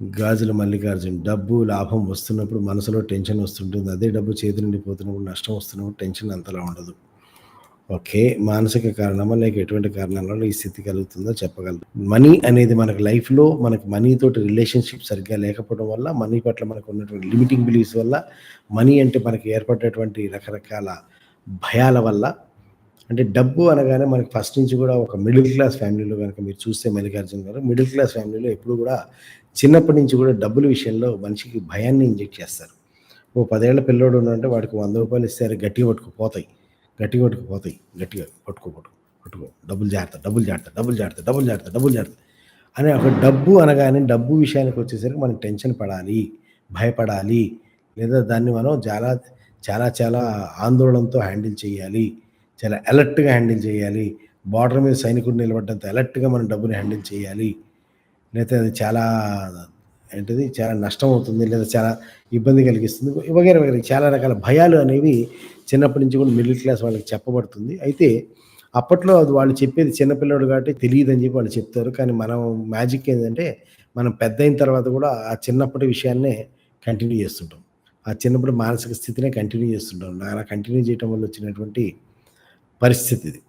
గాజుల మల్లికార్జున్ డబ్బు లాభం వస్తున్నప్పుడు మనసులో టెన్షన్ వస్తుంటుంది. అదే డబ్బు చేతి నుండి పోతున్నప్పుడు నష్టం వస్తున్నప్పుడు టెన్షన్ అంతలా ఉండదు. ఓకే మానసిక కారణమా లేక ఎటువంటి కారణాల వల్ల ఈ స్థితి కలుగుతుందో చెప్పగలరు. మనీ అనేది మనకు లైఫ్లో మనకు మనీ తోటి రిలేషన్షిప్ సరిగ్గా లేకపోవడం వల్ల మనీ పట్ల మనకు ఉన్నటువంటి లిమిటింగ్ బిలీఫ్స్ వల్ల మనీ అంటే మనకు ఏర్పడేటువంటి రకరకాల భయాల వల్ల అంటే డబ్బు అనగానే మనకి ఫస్ట్ నుంచి కూడా ఒక మిడిల్ క్లాస్ ఫ్యామిలీలో కనుక మీరు చూస్తే మల్లికార్జున గారు మిడిల్ క్లాస్ ఫ్యామిలీలో ఎప్పుడు కూడా చిన్నప్పటి నుంచి కూడా డబ్బుల విషయంలో మనిషికి భయాన్ని ఇంజెక్ట్ చేస్తారు. ఓ పదేళ్ళ పిల్లోడు ఉన్నంటే వాడికి వంద రూపాయలు ఇస్తే గట్టిగా పట్టుకుపోతాయి గట్టిగా పట్టుకుపోతాయి గట్టిగా పట్టుకో పట్టుకో పట్టుకో. డబ్బులు జాగ్రత్త డబ్బులు జాగ్రత్త డబ్బులు జాగ్రత్త డబ్బులు జాగ్రత్త డబ్బులు జాగ్రత్త అని ఒక డబ్బు అనగానే డబ్బు విషయానికి వచ్చేసరికి మనం టెన్షన్ పడాలి భయపడాలి. లేదా దాన్ని మనం చాలా చాలా చాలా ఆందోళనతో హ్యాండిల్ చేయాలి. చాలా అలర్ట్గా హ్యాండిల్ చేయాలి. బార్డర్ మీద సైనికుడు నిలబడ్డంత అలర్ట్గా మనం డబ్బుని హ్యాండిల్ చేయాలి. లేకపోతే అది చాలా ఏంటిది? చాలా నష్టం అవుతుంది. లేదా చాలా ఇబ్బంది కలిగిస్తుంది. వగేర వగేర చాలా రకాల భయాలు అనేవి చిన్నప్పటి నుంచి కూడా మిడిల్ క్లాస్ వాళ్ళకి చెప్పబడుతుంది. అయితే అప్పట్లో అది వాళ్ళు చెప్పేది చిన్నపిల్లడు కాబట్టి తెలియదు అని చెప్పి వాళ్ళు చెప్తారు. కానీ మనం మ్యాజిక్ ఏంటంటే మనం పెద్ద అయిన తర్వాత కూడా ఆ చిన్నప్పటి విషయాన్నే కంటిన్యూ చేస్తుంటాం. ఆ చిన్నప్పుడు మానసిక స్థితినే కంటిన్యూ చేస్తుంటాం. అలా కంటిన్యూ చేయటం వల్ల వచ్చినటువంటి పరిస్థితి ఇది